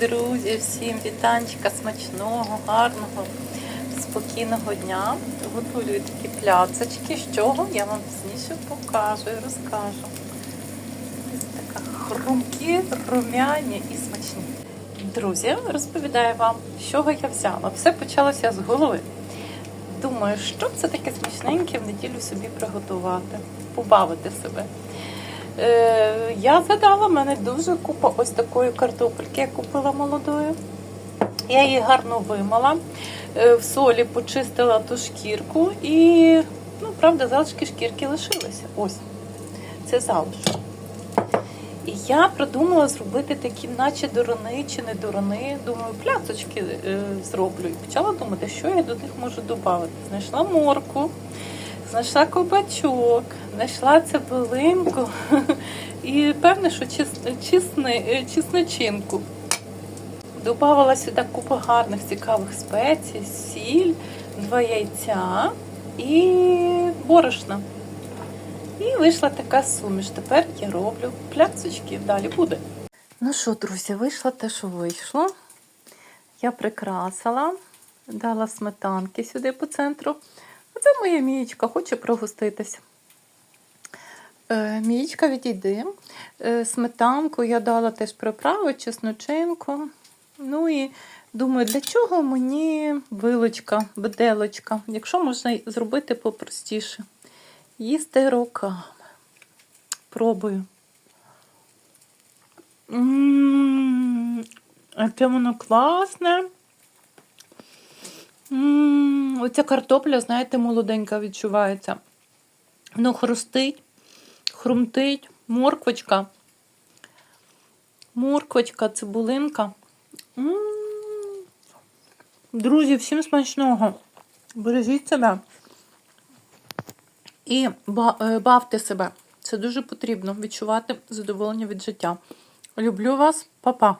Друзі, всім вітанчика, смачного, гарного, спокійного дня. Готую такі пляцочки, з чого я вам пізніше покажу і розкажу. Ось така хрумкі, румяні і смачні. Друзі, розповідаю вам, з чого я взяла. Все почалося з голови. Думаю, що це таке смачненьке в неділю собі приготувати, побавити себе. Я згадала, в мене дуже купа ось такої картопельки, я купила молодою. Я її гарно вимила, е, в солі почистила ту шкірку і, ну, правда, залишки шкірки лишилися. Ось, це залишок. І я придумала зробити такі, наче дурани чи не дурани. Думаю, пляцочки е, зроблю. І почала думати, що я до них можу додати. Знайшла морку, знайшла кабачок, знайшла цибулинку і певне, що чес- чесни, е, чесночинку. Добавила сюди купу гарних цікавих спецій, сіль, два яйця і борошна. І вийшла така суміш. Тепер я роблю пляцочки. Далі буде. Ну що, друзі, вийшло те, що вийшло. Я прикрасила, дала сметанки сюди по центру. А це моя мієчка, хоче прогуститися. Е, Мієчка, відійди. Е, Сметанку я дала теж приправи, чесночинку. Ну і думаю, для чого мені вилочка, беделочка, якщо можна зробити попростіше. Їсти руками. Пробую. Ммм, яке воно класне. Оця картопля, знаєте, молоденька відчувається. Воно хрустить, хрумтить, морквочка. Морквочка, цибулинка. Друзі, всім смачного. Бережіть себе. І е, бавте себе. Це дуже потрібно відчувати задоволення від життя. Люблю вас, па-па!